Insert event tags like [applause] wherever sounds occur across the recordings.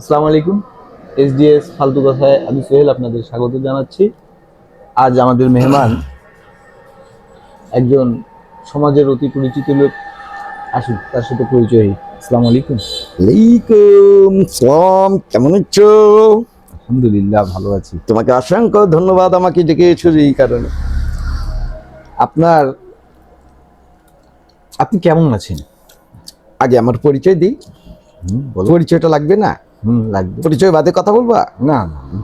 আসসালামু আলাইকুম। S SDS ফালতু কথায় আমি সোহেল আপনাদের স্বাগত জানাচ্ছি। আজ আমাদের মেহমান একজন সমাজের অতি পরিচিত লোক আসুন তার সাথে পরিচয়। আসসালামু আলাইকুম। আলাইকুম সালাম কেমন আছো? আলহামদুলিল্লাহ ভালো আছি। তোমাকে অসংখ্য ধন্যবাদ আমাকে ডেকেছো এই কারণে। আপনার আপনি কেমন আছেন? আগে আমার পরিচয় দিই। বলো পরিচয়টা লাগবে না? হুম লাগবে। পরিচয় বাদে কথা বলবা? না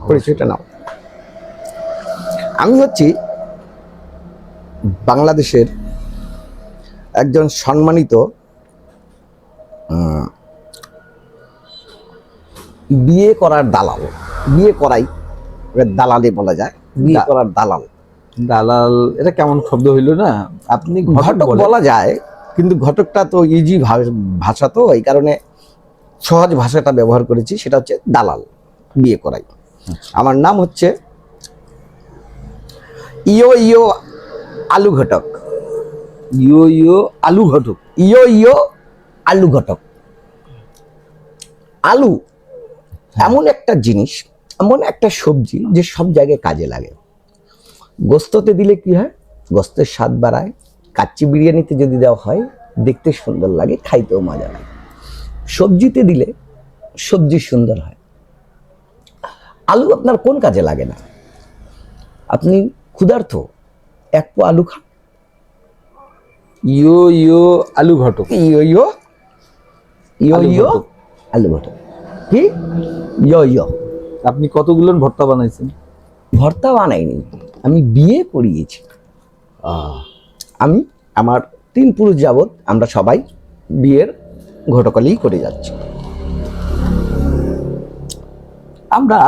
পরিচয়টা নাও। আমি হচ্ছি বাংলাদেশের একজন সম্মানিত বিয়ে করার দালাল। বিয়ে করাই দালালে বলা যায়। বিয়ে করার দালাল। দালাল এটা কেমন শব্দ হইল না? আপনি ঘটক বলা যায় কিন্তু ঘটকটা তো ইজি ভাষা তো এই কারণে সহজ ভাষাটা ব্যবহার করেছি সেটা হচ্ছে দালাল বিয়ে করাই। আমার নাম হচ্ছে ইয়ো ইয়ো আলু ঘটক। ইয়ো ইয়ো আলু ঘটক। ইয়ো ইয়ো আলু ঘটক। আলু এমন একটা জিনিস এমন একটা সবজি যে সব জায়গায় কাজে লাগে। গোস্ততে দিলে কি হয়? গোস্তের স্বাদ বাড়ায়। কাচ্চি বিরিয়ানিতে যদি দেওয়া হয় দেখতে সুন্দর লাগে খাইতেও মজা লাগে। সবজিতে দিলে সবজি সুন্দর হয়। আলু আপনার কোন কাজে লাগে না? আপনি ক্ষুধার্থ এক পো আলু খান। ইয়ো ইয়ো আলু ঘটক। ইয়ো ইয়ো ইয়ো আলু ইয়ো ঘটক। আলু ঘটক। কি? ইয়ো ইয়ো। আপনি কতগুলো ভর্তা বানাইছেন? ভর্তা বানাইনি। আমি বিয়ে করিয়েছি। আমি আমার তিন পুরুষ যাবৎ আমরা সবাই বিয়ের ঘটকালেই করে যাচ্ছে। আমরা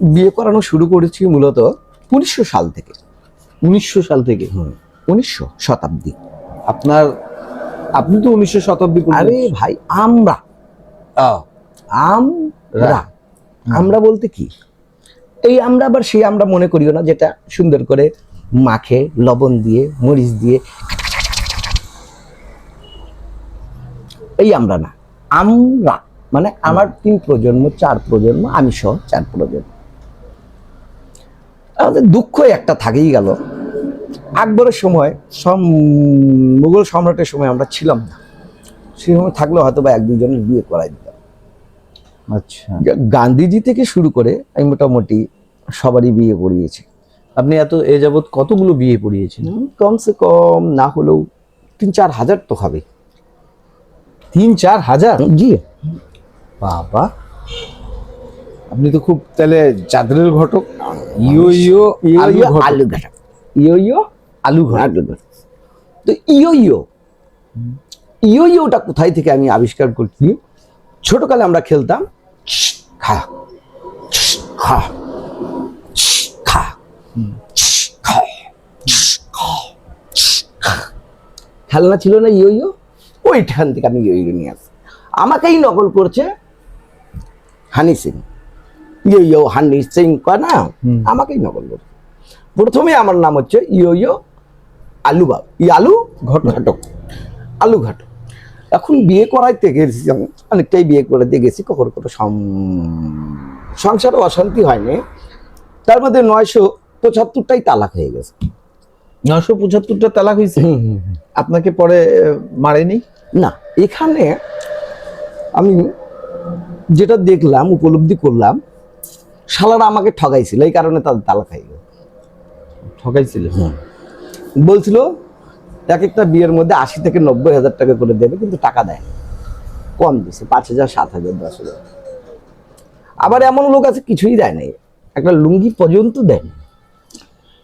বিয়ে করানো শুরু করেছি মূলত উনিশশো সাল থেকে। উনিশশো সাল থেকে? উনিশশো শতাব্দী। আপনার আপনি তো উনিশশো শতাব্দী আরে ভাই আমরা। আমরা। আমরা বলতে কি? এই আমরা আবার সেই আমরা মনে করিও না যেটা সুন্দর করে মাখে লবণ দিয়ে মরিচ দিয়ে এই আমরা না। আমরা মানে আমার তিন প্রজন্ম চার প্রজন্ম আমি সহ চার প্রজন্ম। আমাদের দুঃখ একটা থাকেই গেল। আকবরের সময় সব মুঘল সম্রাটের সময় আমরা ছিলাম না। সেই সময় থাকলে হয়তো বা এক দুজনের বিয়ে করাই দিতাম। আচ্ছা। গান্ধীজি থেকে শুরু করে আমি মোটামুটি সবারই বিয়ে করিয়েছি। আপনি এত এ যাবৎ কতগুলো বিয়ে পড়িয়েছেন? কমসে কম না হলেও তিন চার হাজার তো হবে তিন চার হাজার? জি। বাবা। আপনি তো খুব তাহলে চাঁদের ঘটক ইয়ো ইয়ো ইয়ো আলু ইয়ো ঘটক। ইয়ো ইয়ো আলু ঘটক। তো ইয়ো ইয়ো ইয়ো ইয়োটা কোথায় থেকে আমি আবিষ্কার করছি? ছোটকালে আমরা খেলতাম খা খা খা খা খেলনা ছিল না ইয়ো ইয়ো ওইখান থেকে আমি ইয়ো ইয়ো নিয়ে আসি। আমাকেই নকল করছে হানি সিং। ইয়ো ইয়ো হানি সিং কয় না? আমাকেই নকল করছে। প্রথমে আমার নাম হচ্ছে ইয়ো ইয়ো আলু বাবু। ই আলু ঘট ঘটক। আলু ঘটক। এখন বিয়ে করাইতে গেছি অনেকটাই বিয়ে করাতে গেছি কখনো কোনো সংসারে অশান্তি হয়নি। তার মধ্যে নয়শো পঁচাত্তরটাই তালাক হয়ে গেছে। নশো পঁচাত্তরটা তালাক হয়েছে আপনাকে পরে মারেনি? না এখানে আমি যেটা দেখলাম উপলব্ধি করলাম শালারা আমাকে ঠগাইছিল এই কারণে তাদের তালাক হয়ে গেল। ঠকাইছিল বলছিল এক একটা বিয়ের মধ্যে আশি থেকে নব্বই হাজার টাকা করে দেবে কিন্তু টাকা দেয় কম দিছে পাঁচ হাজার সাত হাজার দশ হাজার। আবার এমন লোক আছে কিছুই দেয় নাই। একটা লুঙ্গি পর্যন্ত দেয় না।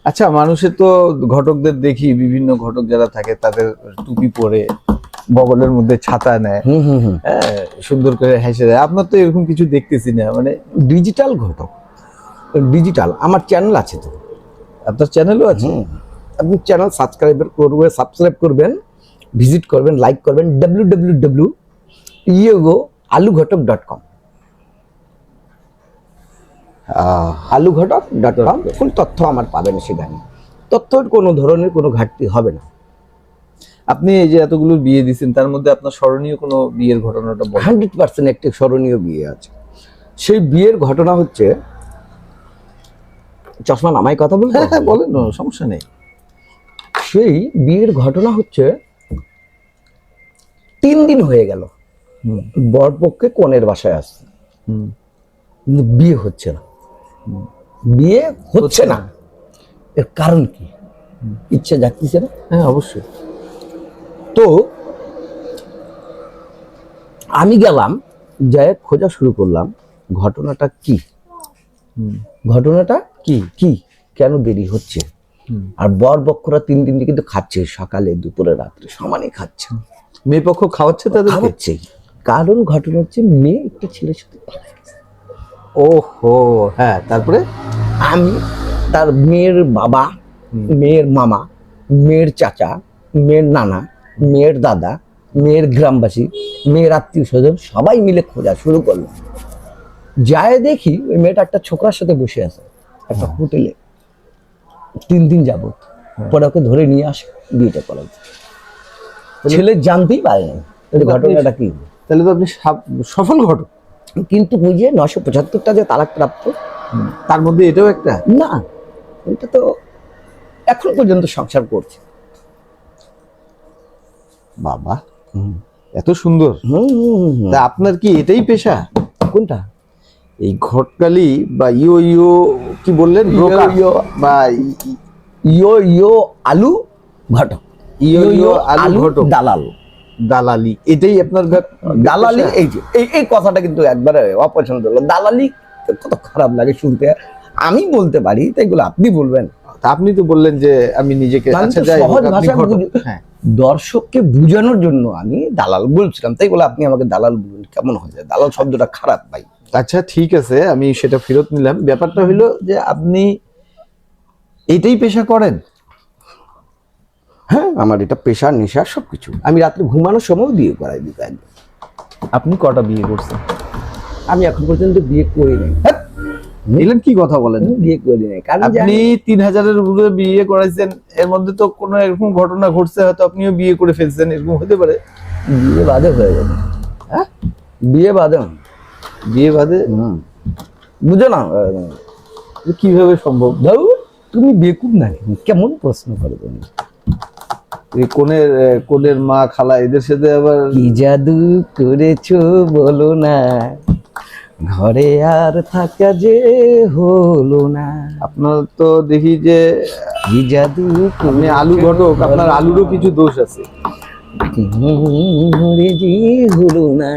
আচ্ছা মানুষের তো ঘটকদের দেখি বিভিন্ন ঘটক যারা থাকে তাদের টুপি পরে বগলের মধ্যে ছাতা নেয়। হুম হুম হুম। হ্যাঁ সুন্দর করে হেসে দেয়। আপনার তো এরকম কিছু দেখতেছি না মানে ডিজিটাল ঘটক। ডিজিটাল আমার চ্যানেল আছে তো। আপনার চ্যানেলও আছে? আপনি চ্যানেল সাবস্ক্রাইব করবেন সাবস্ক্রাইব করবেন ভিজিট করবেন লাইক করবেন ডাব্লিউ ডাব্লিউ ডাব্লিউ ইয়োগো আলু ঘটক ডট কম আলু ঘটক ডট কম ফুল তথ্য আমার পাবেন সেখানে। তথ্যের কোনো ধরনের কোনো ঘাটতি হবে না। আপনি এই যে এতগুলো বিয়ে দিচ্ছেন তার মধ্যে আপনার স্মরণীয় কোনো বিয়ের ঘটনাটা হান্ড্রেড পার্সেন্ট একটি স্মরণীয় বিয়ে আছে। সেই বিয়ের ঘটনা হচ্ছে চশমা নামাই কথা বলব হ্যাঁ হ্যাঁ বলেন সমস্যা নেই। সেই বিয়ের ঘটনা হচ্ছে তিন দিন হয়ে গেল। বরপক্ষে কনের বাসায় আসছে। বিয়ে হচ্ছে না। বিয়ে হচ্ছে না। এর কারণ কি? ইচ্ছে যাচ্ছে না? হ্যাঁ অবশ্যই। তো আমি গেলাম যাই খোঁজা শুরু করলাম ঘটনাটা কি? ঘটনাটা কি? কি? কেন দেরি হচ্ছে? আর বর বক্ষরা তিন দিন কিন্তু খাচ্ছে সকালে দুপুরে রাত্রে সমানে খাচ্ছে। মেয়ে পক্ষ খাওয়াচ্ছে তাদের খাওয়াচ্ছে। কারণ ঘটনা হচ্ছে মেয়ে একটা ছেলের সাথে পালায় গেছে। ওহো হ্যাঁ তারপরে আমি তার মেয়ের বাবা মেয়ের মামা মেয়ের চাচা মেয়ের নানা মেয়ের দাদা মেয়ের গ্রামবাসী মেয়ের আত্মীয় স্বজন সবাই মিলে খোঁজা শুরু করল। যায় দেখি ওই মেয়েটা একটা ছোকরার সাথে বসে আছে একটা হোটেলে। তিন দিন যাবত পরে ওকে ধরে নিয়ে আসে বিয়েটা করা ছেলে জানতেই পারেনি এই ঘটনাটা কি? তাহলে তো আপনি সফল ঘটক। কিন্তু ওই যে নশো পঁচাত্তরটা যে তালাক প্রাপ্ত তার মধ্যে এটাও একটা? না এটা তো এখন পর্যন্ত সংসার করছে। বাবা এত সুন্দর। তা আপনার কি এটাই পেশা? কোনটা? এই ঘটকালি বা ইয়ো ইয়ো কি বললেন। বা ইয়ো ইয়ো আলু ঘটক। ইয়ো ইয়ো আলু ঘটক। দালাল। দালালি এটাই আপনার দালালি এই যে এই এই কথাটা কিন্তু একবারে অপছন্দ হলো। দালালি কত খারাপ লাগে শুনতে। আমি বলতে পারি তাই এগুলো আপনি বলবেন। আপনি তো বললেন যে আমি নিজেকে আচ্ছা হ্যাঁ। দর্শককে বুঝানোর জন্য আমি দালাল বলছিলাম তাই বলে আপনি আমাকে দালাল বলবেন কেমন হয়ে যায়? দালাল শব্দটা খারাপ ভাই। আচ্ছা ঠিক আছে আমি সেটা ফেরত নিলাম। ব্যাপারটা হলো যে আপনি এটাই পেশা করেন। হ্যাঁ আমার এটা পেশা নেশা সবকিছু। আমি রাত্রে ঘুমানোর সময় বিয়ে করাই দিতে একদম আপনি কটা বিয়ে করছেন? আমি এখন পর্যন্ত বিয়ে করি নাই। হ্যাঁ, কি কথা বলেন? বিয়ে করি নাই কারণ আপনি তিন হাজারের উপরে বিয়ে করাইছেন এর মধ্যে তো কোনো এরকম ঘটনা ঘটছে হয়তো আপনিও বিয়ে করে ফেলছেন এরকম হতে পারে। বিয়ে বাদে হয়ে যাবে হ্যাঁ? বিয়ে বাদে বিয়ে বাদে। বুঝো না? কীভাবে সম্ভব? দাও তুমি বেকুব না কেমন প্রশ্ন করে তুমি? কোনের কোনের মা খালা এদের সাথে আবার কি জাদু করেছ বলো না। ঘরে আর থাকা যে হলো না। আপনার তো দেখি যে কি জাদু আপনি আলু ঘটক আপনার আলুরও কিছু দোষ আছে। যে হলো না।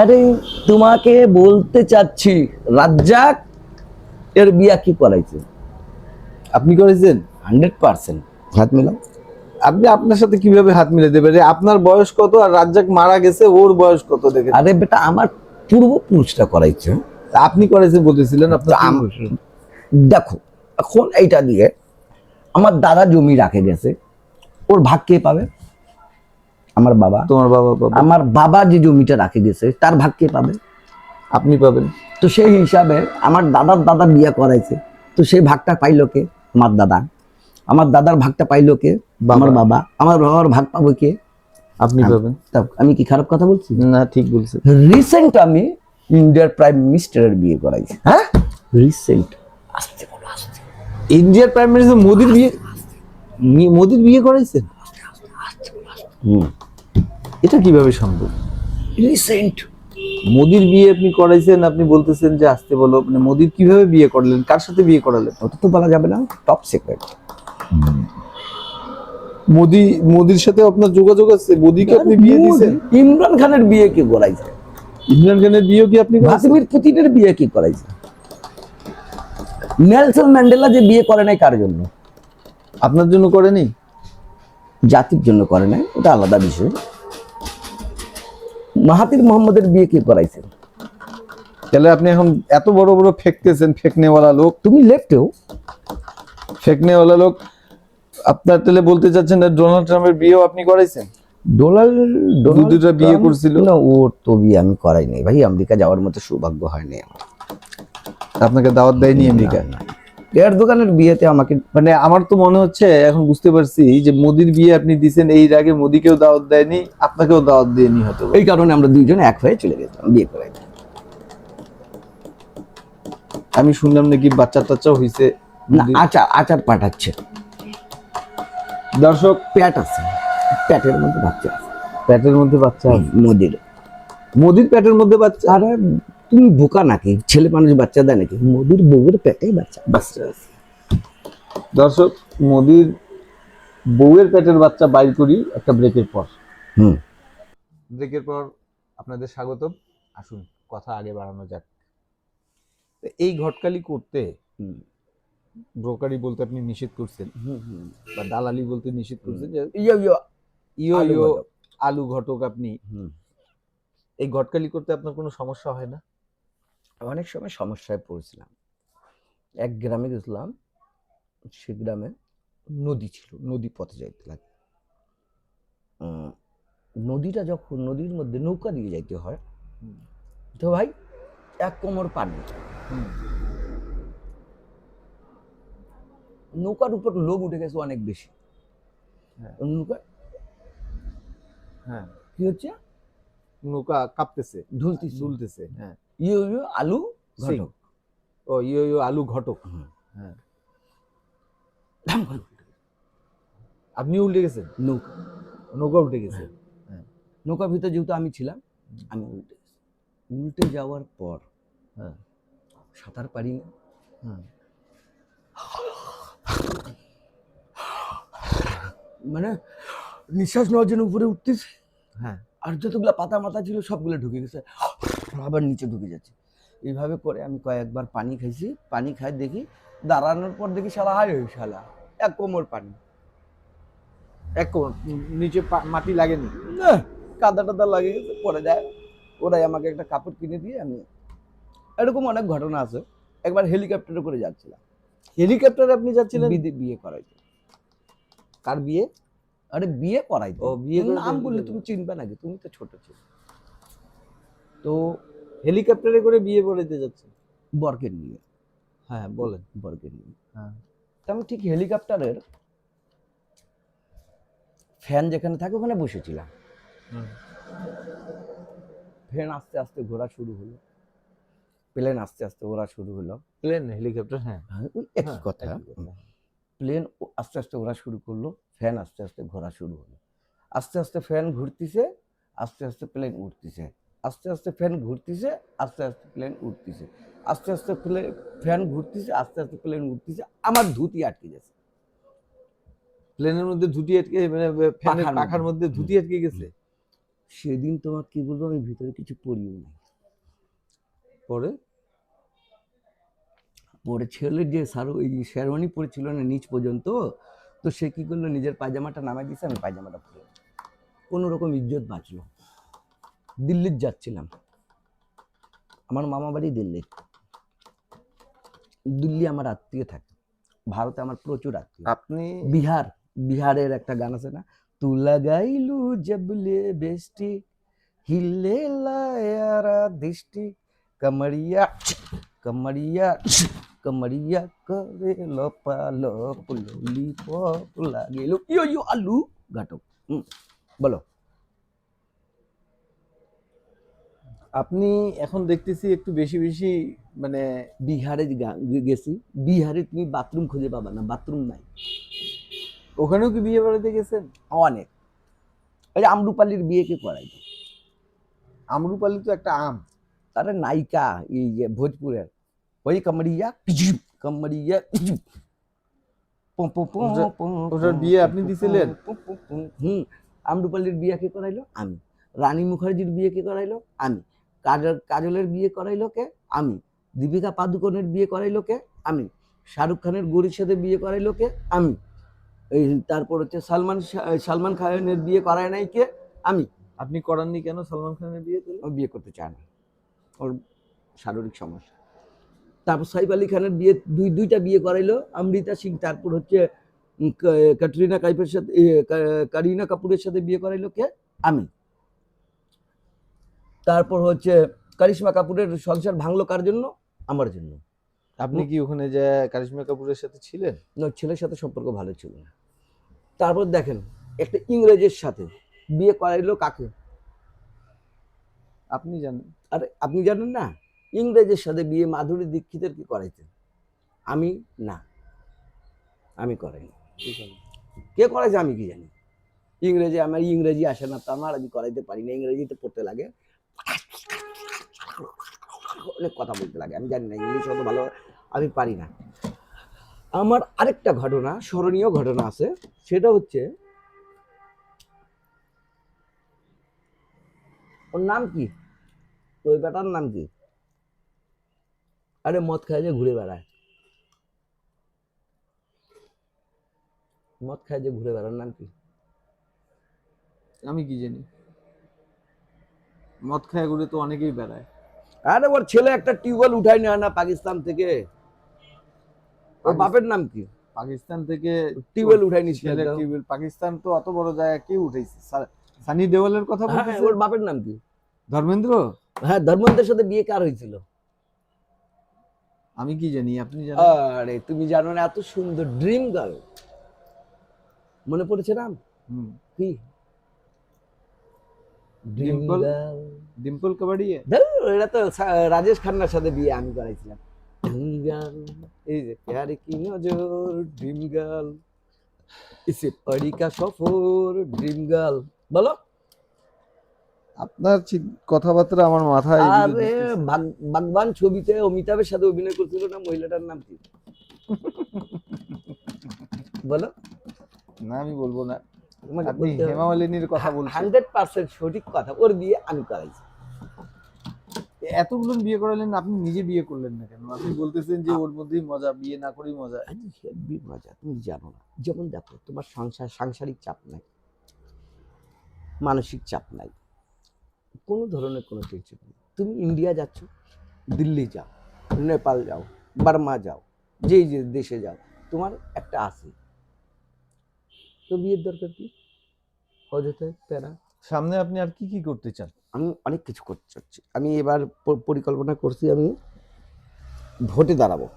আরে তোমাকে বলতে চাচ্ছি রাজ্জাক এর বিয়া কি করাইছে? আপনি করেছেন? Hundred percent. হাত মিলাও। আপনি আপনার সাথে কীভাবে হাত মিলে দেবেন? আপনার বয়স কত আর রাজ্জাক মারা গেছে ওর বয়স কত দেখে। আরে বেটা আমার পূর্বপুরুষটা করাইছে। আপনি করেছেন বলতেছিলেন আপনার দেখো এখন এইটা দিয়ে আমার দাদা জমি রাখে গেছে ওর ভাগ কে পাবে? আমার বাবা। তোমার বাবা বাবা আমার বাবা যে জমিটা রাখে গেছে তার ভাগ কে পাবে? আপনি পাবেন। তো সেই হিসাবে আমার দাদার দাদা বিয়ে করাইছে তো সেই ভাগটা পাইলো কে? আমার দাদা। আমার দাদার ভাগটা পাইলো কে। আমার বাবা। আমার বাবার ভাগ পাবো কে? আপনি পাবেন। আমি কি খারাপ কথা বলছি? না ঠিক বলছেন। রিসেন্ট আমি ইন্ডিয়ার প্রাইম মিনিস্টারের বিয়ে করাইছি। হ্যাঁ? রিসেন্ট আসতে বলো আসতে। ইন্ডিয়ার প্রাইম মিনিস্টার মোদির বিয়ে মোদির বিয়ে করাইছেন? হুম। এটা কীভাবে সম্ভব? রিসেন্ট মোদির বিয়ে আপনি করাইছেন আপনি বলতেছেন যে আসতে বলো মানে মোদির কীভাবে বিয়ে করলেন? কার সাথে বিয়ে করালেন? অত তো বলা যাবে না টপ সিক্রেট মোদি মোদির সাথে আপনার যোগাযোগ আছে? মোদিকে আপনি বিয়ে দিয়েছেন ইমরান খানের বিয়ে কি করাইছে? ইমরান খানের বিয়ে কি আপনি? ভ্লাদিমির পুতিনের বিয়ে কি করাইছে? নেলসন ম্যান্ডেলা যে বিয়ে করে নাই কার জন্য? আপনার জন্য করেনি জাতির জন্য করে নাই এটা আলাদা বিষয়। মাহাতির মোহাম্মদের বিয়ে কি করাইছে? তাহলে আপনি এখন এত বড় বড় ফেকতেছেন ফেকনেওয়ালা লোক। তুমি লেফটেও ফেকনেওয়ালা লোক আপনার তাহলে বলতে চাচ্ছেন যে ডোনাল্ড ট্রাম্পের বিয়েও আপনি করাইছেন? ডোনাল্ড দুটা বিয়ে করছিল। না ওর তো বিয়ে আমি করাই নাই ভাই আমেরিকা যাওয়ার মতো সৌভাগ্য হয়নি আমার। আপনাকে দাওয়াত দেয়নি আমেরিকা? না, এর দোকানের বিয়েতে আমাকে মানে আমার তো মনে হচ্ছে এখন বুঝতে পারছি যে মোদির বিয়ে আপনি দিছেন এই আগে মোদিকেও দাওয়াত দেয়নি আপনাকেও দাওয়াত দেয়নি হয়তো এই কারণে আমরা দুইজন এক হয়ে চলে গেছিলাম বিয়ে করে আমি শুনলাম নাকি বাচ্চা টাচ্চাও হয়েছে না আচার আচার পাঠাচ্ছে। দর্শক প্যাট আছে। প্যাটের মধ্যে বাচ্চা আছে। প্যাটের মধ্যে বাচ্চা। মোদির। মোদির প্যাটের মধ্যে বাচ্চা আরে তুমি বোকা নাকি? ছেলে মানুষ বাচ্চা দেয় নাকি? মোদির বউয়ের পেটে বাচ্চা বাচ্চা আছে। দর্শক মোদির বউয়ের পেটের বাচ্চা বাইর করি একটা ব্রেকের পর। হুম। ব্রেকের পর আপনাদের স্বাগত আসুন কথা আগে বাড়ানো যাক। এই ঘটকালি করতে হুম। ব্রোকারি বলতে আপনি নিষেধ করছেন। বা দালালি বলতে নিষেধ করছেন যে ইয়ো ইয়ো। ইয়ো আলু ইয়ো ঘটক। আলু ঘটক আপনি। এই ঘটকালি করতে আপনার কোনো সমস্যা হয় না? অনেক সময় সমস্যায় পড়েছিলাম। এক গ্রামে গেছিলাম সে গ্রামে নদী ছিল নদী পথে যাইতে লাগে। নদীটা যখন নদীর মধ্যে নৌকা দিয়ে যাইতে হয় তো ভাই এক কোমর পানি। নৌকার উপর লোক উঠে গেছে অনেক বেশি। হ্যাঁ। নৌকা হ্যাঁ। কি হচ্ছে? নৌকা কাঁপতেছে। ঢুলতি দুলতেছে হ্যাঁ। ইয়ে ইয়ে আলু ঘটক। ও ইয়ো ইয়ো আলু ঘটক। হ্যাঁ। আপনি উল্টে গেছেন? নৌকা। নৌকা উল্টে গেছে? নৌকার ভিতরে যেহেতু আমি ছিলাম আমি উল্টে গেছি। উল্টে যাওয়ার পর হ্যাঁ। সাঁতার পারি না হ্যাঁ। মানে নিঃশ্বাস নেওয়ার জন্য উপরে উঠতেছি। হ্যাঁ। আর যতগুলো পাতা মাথা ছিল সবগুলো ঢুকে গেছে। আবার নিচে ঢুকে যাচ্ছে। এইভাবে করে আমি কয়েকবার পানি খাইছি। পানি খাই দেখি দাঁড়ানোর পর দেখি শালা হাই ওই শালা এক কোমর পানি। এক কোমর নিচে মাটি লাগেনি। না কাদা টাদা লাগে গেছে পরে যায়। ওরাই আমাকে একটা কাপড় কিনে দিয়ে আমি এরকম অনেক ঘটনা আছে। একবার হেলিকপ্টারে করে যাচ্ছিলাম। হেলিকপ্টারে আপনি যাচ্ছিলেন? বিয়ে করাইতে কার বিয়ে? আরে বিয়ে করাইতে ও, বিয়ে নাম বললে তুমি চিনবে নাকি? তুমি তো ছোট ছিল। তো হেলিকপ্টারে করে বিয়ে পড়াইতে যাচ্ছে? বরকে নিয়ে। হ্যাঁ বলেন। বরকে নিয়ে। হ্যাঁ। আমি ঠিক হেলিকপ্টারের ফ্যান যেখানে থাকে ওখানে বসেছিলাম। ফ্যান আস্তে আস্তে ঘোরা শুরু হলো। প্লেন আস্তে আস্তে ওরা শুরু হলো। প্লেন হেলিকপ্টার হ্যাঁ। হ্যাঁ, হ্যাঁ, একই কথা। প্লেন আস্তে আস্তে ওরা শুরু করল ফ্যান আস্তে আস্তে ঘোরা শুরু হলো। আস্তে আস্তে ফ্যান ঘুরতেছে আস্তে আস্তে প্লেন উঠতেছে আস্তে আস্তে ফ্যান ঘুরতেছে আস্তে আস্তে প্লেন উঠতেছে আস্তে আস্তে প্লেন ফ্যান ঘুরতেছে আস্তে আস্তে প্লেন উঠতেছে আমার ধুতি আটকে গেছে। প্লেনের মধ্যে ধুতি আটকে মানে ফ্যানের পাখার মধ্যে। ধুতি আটকে গেছে? সেদিন তোমার কি বলব আমি ভিতরে কিছু পরিও নাই। পরে? পরে ছেলের যে সারু এই শেরওয়ানি পরেছিল না নিচ পর্যন্ত তো সে কি করল? নিজের পায়জামাটা নামাই দিয়েছে আমি পায়জামাটা পরে কোনো রকম ইজ্জত বাঁচলো দিল্লির যাচ্ছিলাম। আমার মামা বাড়ি দিল্লি। দিল্লি আমার আত্মীয় থাকে। ভারতে আমার প্রচুর আত্মীয়। আপনি বিহার বিহারের একটা গান আছে না? তু লাগাইলু জবলে বেষ্টি হিলে লায়ারা দৃষ্টি কমরিয়া কমরিয়া কমরিয়া করে লপা লপ ললি পপ লাগিল ইয়ো ইয়ো আলু ঘাটক বলো আপনি এখন দেখতেছি একটু বেশি বেশি মানে বিহারে গেছি। বিহারে তুমি বাথরুম খুঁজে পাবা না বাথরুম নাই। ওখানেও কি বিয়ে বাড়িতে গেছেন? অনেক। এই যে আমরুপালির বিয়ে কে করাই। আমরুপালি তো একটা আম। আরে নায়িকা এই যে ভোজপুরের। ওই ওটা- পম ওটার বিয়ে আপনি দিছিলেন? হুম আমরুপালির বিয়ে কে করাইলো আমি রানী মুখার্জির বিয়ে কে করাইলো আমি কাজল কাজলের বিয়ে করাইলো কে আমি দীপিকা পাদুকোনের বিয়ে করাইলো কে আমি শাহরুখ খানের গরির সাথে বিয়ে করাইলো কে আমি এই তারপর হচ্ছে সালমান সালমান খানের বিয়ে করায় নাই কে আমি আপনি করাননি কেন সালমান খানের বিয়ে ও বিয়ে করতে চায় না ওর শারীরিক সমস্যা তারপর সাইফ আলী খানের বিয়ে দুই দুইটা বিয়ে করাইলো অমৃতা সিং তারপর হচ্ছে ক্যাটরিনা কাইফের সাথে কারিনা কাপুরের সাথে বিয়ে করাইলো কে? আমি। তারপর হচ্ছে কারিশমা কাপুরের সংসার ভাঙলো কার জন্য? আমার জন্য। আপনি কি ওখানে যে কারিশমা কাপুরের সাথে ছিলেন? না, ছেলের সাথে সম্পর্ক ভালো ছিল না। তারপর দেখেন একটা ইংরেজের সাথে বিয়ে করাইলো কাকে? আপনি জানেন। আরে আপনি জানেন না? ইংরেজের সাথে বিয়ে মাধুরী দীক্ষিতের কি করাইছে আমি না। আমি করাইনি। কে করাইছে আমি কি জানি? ইংরেজি আমার ইংরেজি আসে না তো আমার, আমি করাইতে পারি না। ইংরেজিতে পড়তে লাগে। অনেক কথা বলতে লাগে। আমি জানি না, ইংলিশ অত ভালো আমি পারি না। আমার আরেকটা ঘটনা, স্মরণীয় ঘটনা আছে। সেটা হচ্ছে, ওর নাম কি? ওই বেটার নাম কি? আরে মদ খায় যে ঘুরে বেড়ায়। মদ খায় যে ঘুরে বেড়ার নাম কি? আমি কি জানি? মদ খায় ঘুরে তো অনেকেই বেড়ায়। আরে ওর ছেলে একটা টিউবওয়েল উঠাই নেয় না পাকিস্তান থেকে। ওর বাপের নাম কি? পাকিস্তান থেকে টিউবওয়েল উঠাই নিচ্ছে ছেলে টিউবওয়েল পাকিস্তান তো অত বড় জায়গা কে উঠেছে সা- সানি দেওয়ালের কথা হ্যাঁ বলতেছে? ওর বাপের নাম কি? ধর্মেন্দ্র? হ্যাঁ ধর্মেন্দ্রের সাথে বিয়ে কার হয়েছিল? আমি কি জানি আপনি জানেন? আরে তুমি জানো না এত সুন্দর ড্রিম গার্ল। মনে পড়েছে নাম? কি? ডিম্পল? ডিম্পল কাবাডিয়ে এটা তো রাজেশ খান্নার সাথে বিয়ে আমি করাইছিলাম। এই যে প্যারে কি নজর ড্রিম গার্ল। ইসে কা সফর ড্রিম গার্ল। বলো। আপনার কথাবার্তা আমার মাথায় বাগবান ছবিতে অমিতাভের সাথে অভিনয় করছিল না মহিলাটার নাম কি? [laughs] বলো। না আমি বলব না। আপনি হেমা মালিনীর কথা বলছেন। হান্ড্রেড পার্সেন্ট সঠিক কথা ওর বিয়ে আমি করাইছি। এতগুলো বিয়ে করালেন আপনি নিজে বিয়ে করলেন না কেন? আপনি বলতেছেন যে ওর মধ্যেই মজা বিয়ে না করেই মজা। আরে মজা তুমি জানো না। যেমন দেখো তোমার সংসার সাংসারিক চাপ নাই। মানসিক চাপ নাই। কোনো ধরনের কোনো টেনশন নেই তুমি ইন্ডিয়া যাচ্ছ দিল্লি যাও নেপাল যাও বার্মা যাও যেই যে দেশে যাও তোমার একটা আছে। তো বিয়ের দরকার কি? অযথায় প্যারা। সামনে আপনি আর কি কি করতে চান? আমি অনেক কিছু করতে চাচ্ছি। আমি এবার পরিকল্পনা করছি আমি ভোটে দাঁড়াবো।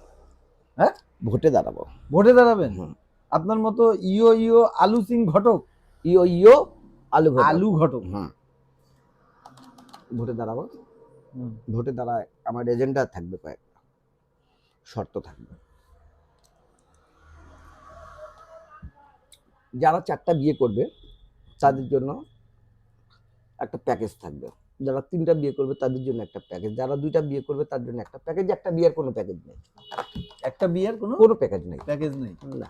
হ্যাঁ? ভোটে দাঁড়াবো। ভোটে দাঁড়াবেন। আপনার মতো ইও ইও আলু সিং ঘটক? ইয়ো ইয়ো আলু আলু ঘটক। হুম। ভোটে দাঁড়াবো। ভোটে দাঁড়ায় আমার এজেন্ডা থাকবে কয়েকটা। শর্ত থাকবে। যারা চারটা বিয়ে করবে তাদের জন্য একটা প্যাকেজ থাকবে। যারা তিনটা বিয়ে করবে তাদের জন্য একটা প্যাকেজ যারা দুইটা বিয়ে করবে তার জন্য একটা প্যাকেজ একটা বিয়ের কোনো প্যাকেজ নেই। একটা বিয়ের কোনো কোনো প্যাকেজ নেই। প্যাকেজ নেই? না।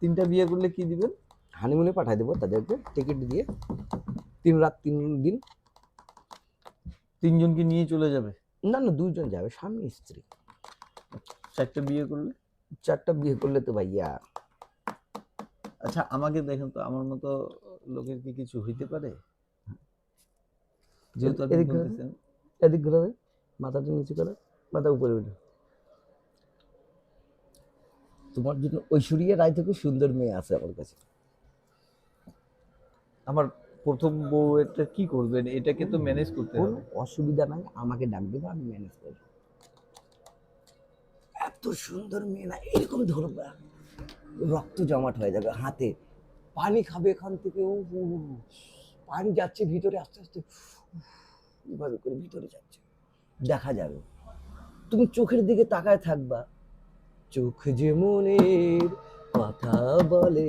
তিনটা বিয়ে করলে কি দিবেন? হানিমুনে পাঠিয়ে দেবো তাদেরকে। টিকিট দিয়ে তিন রাত তিন দিন তিনজনকে নিয়ে চলে যাবে? না না দুইজন যাবে স্বামী স্ত্রী। চারটা বিয়ে করলে? চারটা বিয়ে করলে তো ভাইয়া। আচ্ছা আমাকে দেখেন তো আমার মতো লোকের কি কিছু হইতে পারে? যেহেতু আপনি এদিক। বলতেছেন। এদিক ঘুরাবে মাথাটা নিচু করে মাথা উপরে উঠে। তোমার জন্য ঐশ্বরিয়া রায় থেকে সুন্দর মেয়ে আছে আমার কাছে। আমার প্রথম বউ এটা কি করবেন? এটাকে তো ম্যানেজ করতে হবে। অসুবিধা নাই আমাকে ডাক দেবো আমি ম্যানেজ করব এত সুন্দর মেয়ে না এরকম ধরবা রক্ত জমাট হয়ে যাবে হাতে। পানি খাবে এখান থেকে ও। পানি যাচ্ছে ভিতরে আস্তে আস্তে এভাবে করে ভিতরে যাচ্ছে। দেখা যাবে। তুমি চোখের দিকে তাকায় থাকবা। চোখ যে মনের কথা বলে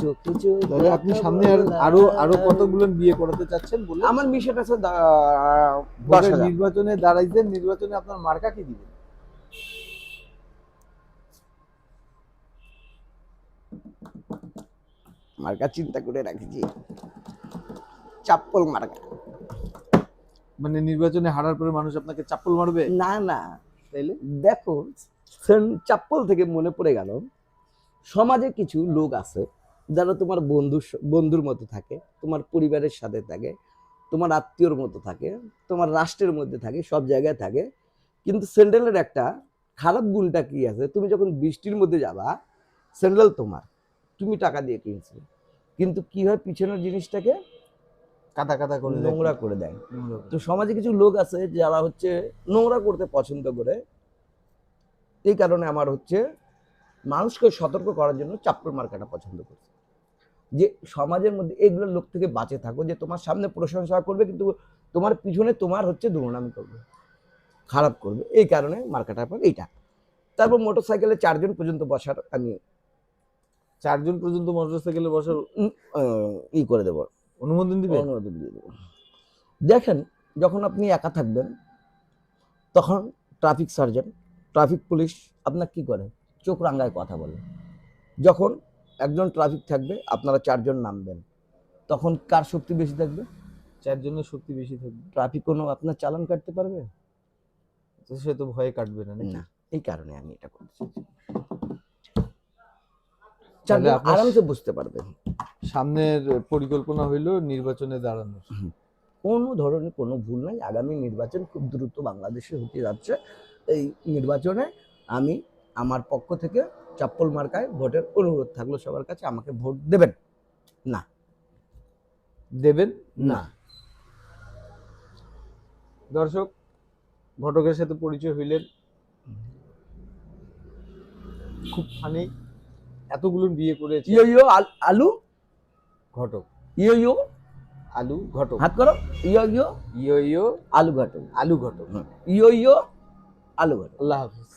চোখ যে তাহলে আপনি সামনে আর আরও আরও কতগুলো বিয়ে করাতে চাচ্ছেন বলে আমার বিষয়টা আছে দশ নির্বাচনে দাঁড়াইছেন নির্বাচনে আপনার মার্কা কি দিবেন? মার্কা চিন্তা করে রাখছি। চাপ্পল মার্কা। মানে নির্বাচনে হারার পরে মানুষ আপনাকে চাপ্পল মারবে? না না। তাইলে? দেখো চাপ্পল থেকে মনে পড়ে গেল সমাজে কিছু লোক আছে যারা তোমার বন্ধু বন্ধুর মতো থাকে তোমার পরিবারের সাথে থাকে তোমার আত্মীয়র মতো থাকে তোমার রাষ্ট্রের মধ্যে থাকে সব জায়গায় থাকে। কিন্তু স্যান্ডেলের একটা খারাপ গুণটা কি আছে? তুমি যখন বৃষ্টির মধ্যে যাবা স্যান্ডেল তোমার। তুমি টাকা দিয়ে কিনছো কিন্তু কি হয় পিছনের জিনিসটাকে কাদা কাদা করে নোংরা করে দেয়। তো সমাজে কিছু লোক আছে যারা হচ্ছে নোংরা করতে পছন্দ করে। এই কারণে আমার হচ্ছে মানুষকে সতর্ক করার জন্য চাপ্পল মার্কাটা পছন্দ করছে? যে সমাজের মধ্যে এগুলোর লোক থেকে বাঁচে থাকো যে তোমার সামনে প্রশংসা করবে কিন্তু তোমার পিছনে তোমার হচ্ছে দুর্নাম করবে খারাপ করবে। এই কারণে মার্কাটার পর এইটা। তারপর মোটর সাইকেলে চারজন পর্যন্ত বসার আমি চারজন পর্যন্ত মোটরসাইকেলে বসার ই করে দেবো। অনুমোদন দিবে? অনুমোদন দিয়ে দেবো। দেখেন যখন আপনি একা থাকবেন তখন ট্রাফিক সার্জন ট্রাফিক পুলিশ আপনার কি করে? চোখ রাঙ্গায় কথা বলে। যখন একজন ট্রাফিক থাকবে আপনারা চারজন নামবেন। তখন কার শক্তি বেশি থাকবে? চারজনের শক্তি বেশি থাকবে। ট্রাফিক কোনো আপনার চালান কাটতে পারবে? সে তো ভয়ে কাটবে না না এই কারণে আমি এটা করছি। তাহলে আরামসে বুঝতে পারবে। সামনের পরিকল্পনা হইল নির্বাচনে দাঁড়ানোর। কোনো ধরনের কোনো ভুল নাই। আগামী নির্বাচন খুব দ্রুত বাংলাদেশে হতে যাচ্ছে। এই নির্বাচনে আমি আমার পক্ষ থেকে চাপ্পল মার্কায় ভোটের অনুরোধ থাকল সবার কাছে আমাকে ভোট দেবেন? না। দেবেন? না। দর্শক ঘটকের সাথে পরিচয় হইলেন। খুব ফানি। এতগুলো বিয়ে করেছে। ইয়ো ইয়ো আলু? ঘটক। ইয়ো ইয়ো? আলু ঘটক। হাত করো। ইয়ো ইয়ো? ইয়ো ইয়ো? আলু ঘটক। আলু ঘটক। ইয়ো ইয়ো? আলু ঘটক। আল্লাহ হাফিজ।